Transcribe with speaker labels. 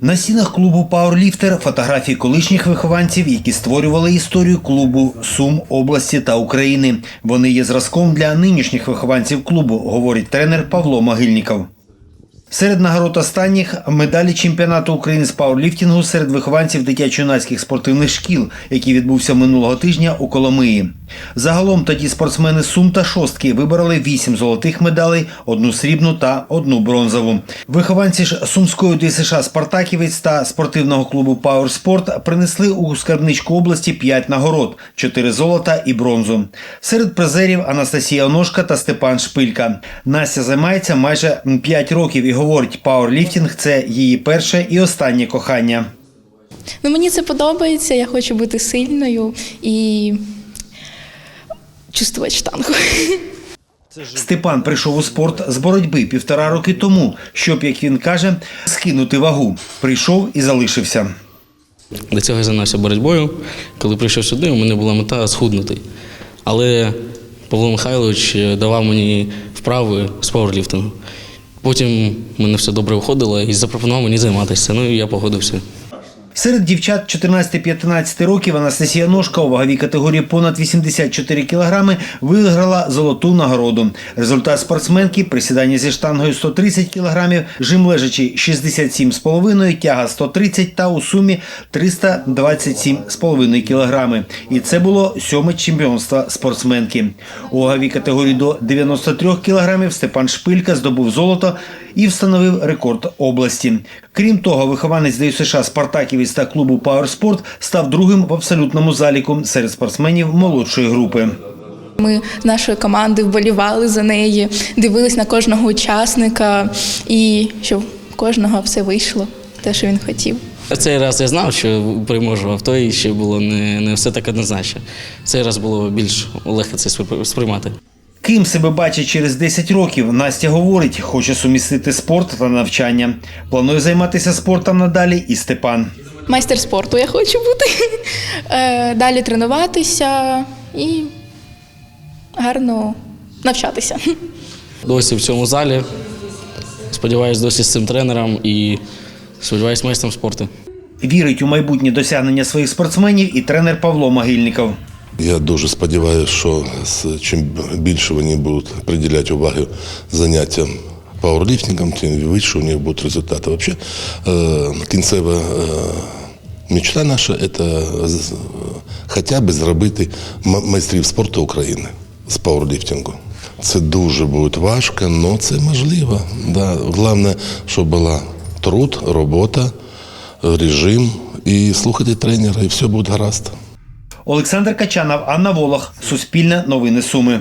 Speaker 1: На стінах клубу Пауерліфтер фотографії колишніх вихованців, які створювали історію клубу Сум, області та України. Вони є зразком для нинішніх вихованців клубу, говорить тренер Павло Могильніков. Серед нагород останніх медалі чемпіонату України з пауерліфтингу серед вихованців дитячо-юнацьких спортивних шкіл, який відбувся минулого тижня у Коломиї. Загалом тоді спортсмени Сум та Шостки вибороли вісім золотих медалей, одну срібну та одну бронзову. Вихованці ж Сумської ДСШ Спартаківець та спортивного клубу Пауерспорт принесли у скарбничку області п'ять нагород, чотири золота і бронзу. Серед призерів Анастасія Оношка та Степан Шпилька. Настя займається майже 5 років і говорить, пауерліфтинг – це її перше і останнє кохання.
Speaker 2: Ну, мені це подобається, я хочу бути сильною і чувствувати штангу.
Speaker 1: Степан прийшов у спорт з боротьби півтора роки тому, щоб, як він каже, скинути вагу. Прийшов і залишився.
Speaker 3: До цього я займався боротьбою. Коли прийшов сюди, у мене була мета схуднути. Але Павло Михайлович давав мені вправи з пауерліфтингу. Потім мене все добре виходило і запропонував мені займатися. Ну і я погодився.
Speaker 1: Серед дівчат 14-15 років Анастасія Ножка у ваговій категорії понад 84 кілограми виграла золоту нагороду. Результат спортсменки – присідання зі штангою 130 кілограмів, жим лежачи 67,5, тяга 130 та у сумі 327,5 кілограми. І це було сьоме чемпіонство спортсменки. У ваговій категорії до 93 кілограмів Степан Шпилька здобув золото і встановив рекорд області. Крім того, вихованець ДЮСШ Спартаківець та клубу Пауерспорт став другим в абсолютному заліку серед спортсменів молодшої групи.
Speaker 2: Ми нашої команди вболівали за неї, дивились на кожного учасника і щоб в кожного все вийшло, те, що він хотів.
Speaker 3: Цей раз я знав, що переможу, а в той ще було не, не все так однозначно. Цей раз було більш легко це спри- сприймати.
Speaker 1: Ким себе бачить через 10 років, Настя говорить, хоче сумістити спорт та навчання. Планує займатися спортом надалі і Степан.
Speaker 2: Майстер спорту я хочу бути. Е, Далі тренуватися і гарно навчатися.
Speaker 3: Досі в цьому залі. Сподіваюсь, досі з цим тренером і сподіваюсь, майстром спорту.
Speaker 1: Вірить у майбутнє досягнення своїх спортсменів і тренер Павло Могильников.
Speaker 4: Я дуже сподіваюся, що чим більше вони будуть приділяти увагу заняттям пауерліфтингом, тим вище у них будуть результати. Взагалі, е, кінцева е, мечта наша це хоча б зробити майстрів спорту України з пауерліфтингу. Це дуже буде важко, але це можливо. Да. Головне, щоб була труд, робота, режим і слухати тренера, і все буде гаразд.
Speaker 1: Олександр Качанов, Анна Волох, Суспільне новини Суми.